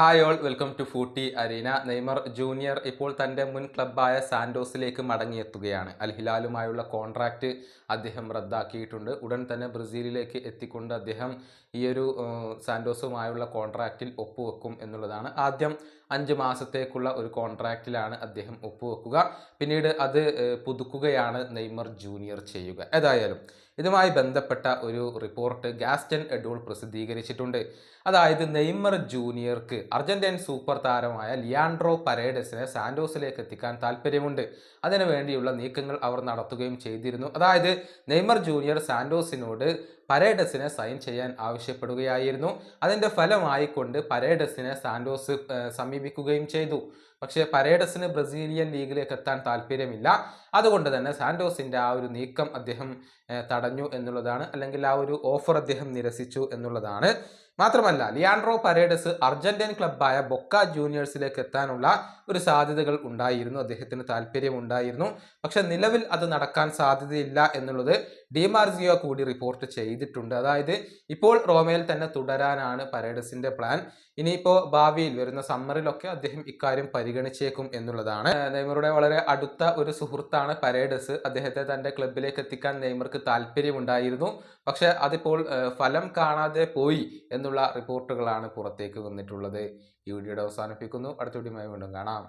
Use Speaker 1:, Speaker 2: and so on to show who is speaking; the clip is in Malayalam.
Speaker 1: Hi all welcome to footy arena Neymar junior ഇപ്പോൾ തന്റെ മുൻ ക്ലബ്ബായ സാൻഡോസിലേക്ക് മടങ്ങിയെത്തുകയാണ്. അൽ ഹിലാലുമായുള്ള കോൺട്രാക്റ്റ് അദ്ദേഹം റദ്ദാക്കിയിട്ടുണ്ട്. ഉടൻ തന്നെ ബ്രസീലിലേക്ക് എത്തിക്കൊണ്ട് അദ്ദേഹം ഈയൊരു സാൻഡോസുമായുള്ള കോൺട്രാക്റ്റിൽ ഒപ്പുവെക്കും എന്നുള്ളതാണ്. ആദ്യം അഞ്ച് മാസത്തേക്കുള്ള ഒരു കോൺട്രാക്റ്റിലാണ് അദ്ദേഹം ഒപ്പുവെക്കുക. പിന്നീട് അത് പുതുക്കുകയാണ് നെയ്മർ ജൂനിയർ ചെയ്യുക. ഏതായാലും ഇതുമായി ബന്ധപ്പെട്ട ഒരു റിപ്പോർട്ട് ഗാസ്റ്റൻ എഡോൾ പ്രസിദ്ധീകരിച്ചിട്ടുണ്ട്. അതായത് നെയ്മർ ജൂനിയർക്ക് അർജന്റൈൻ സൂപ്പർ താരമായ ലിയാൻഡ്രോ പരേഡസിനെ സാന്റോസിലേക്ക് എത്തിക്കാൻ താല്പര്യമുണ്ട് അതിനു വേണ്ടിയുള്ള നീക്കങ്ങൾ അവർ നടത്തുകയും ചെയ്തിരുന്നു. അതായത് നെയ്മർ ജൂനിയർ സാന്റോസിനോട് പരേഡസിനെ സൈൻ ചെയ്യാൻ ആവശ്യപ്പെടുകയായിരുന്നു. അതിന്റെ ഫലമായിക്കൊണ്ട് പരേഡസിനെ സാന്റോസ് സമീപിക്കുകയും ചെയ്തു. പക്ഷേ പരേഡസിന് ബ്രസീലിയൻ ലീഗിലേക്ക് എത്താൻ താല്പര്യമില്ല അതുകൊണ്ട് തന്നെ സാന്റോസിന്റെ ആ ഒരു നീക്കം അദ്ദേഹം തടഞ്ഞു എന്നുള്ളതാണ്. അല്ലെങ്കിൽ ആ ഒരു ഓഫർ അദ്ദേഹം നിരസിച്ചു എന്നുള്ളതാണ്. മാത്രമല്ല ലിയാൻഡ്രോ പരേഡസ് അർജന്റീൻ ക്ലബ്ബായ ബൊക്ക ജൂനിയേഴ്സിലേക്ക് എത്താനുള്ള ഒരു സാധ്യതകൾ ഉണ്ടായിരുന്നു. അദ്ദേഹത്തിന് താല്പര്യമുണ്ടായിരുന്നു പക്ഷെ നിലവിൽ അത് നടക്കാൻ സാധ്യതയില്ല എന്നുള്ളത് ഡിമാർസിയോ കൂടി റിപ്പോർട്ട് ചെയ്തിട്ടുണ്ട്. അതായത് ഇപ്പോൾ റോമയിൽ തന്നെ തുടരാനാണ് പരേഡസിന്റെ പ്ലാൻ ഇനിയിപ്പോൾ ഭാവിയിൽ വരുന്ന സമ്മറിലൊക്കെ അദ്ദേഹം ഇക്കാര്യം പരിഗണിച്ചേക്കും എന്നുള്ളതാണ്. നെയ്മറുടെ വളരെ അടുത്ത ഒരു സുഹൃത്താണ് പരേഡസ്. അദ്ദേഹത്തെ തന്റെ ക്ലബിലേക്ക് എത്തിക്കാൻ നെയ്മർക്ക് താല്പര്യമുണ്ടായിരുന്നു. പക്ഷെ അതിപ്പോൾ ഫലം കാണാതെ പോയി എന്നുള്ള റിപ്പോർട്ടുകളാണ് പുറത്തേക്ക് വന്നിട്ടുള്ളത്. ഈ വീഡിയോയുടെ അവസാനിപ്പിക്കുന്നു. അടുത്ത വീഡിയോയുമായി വീണ്ടും കാണാം.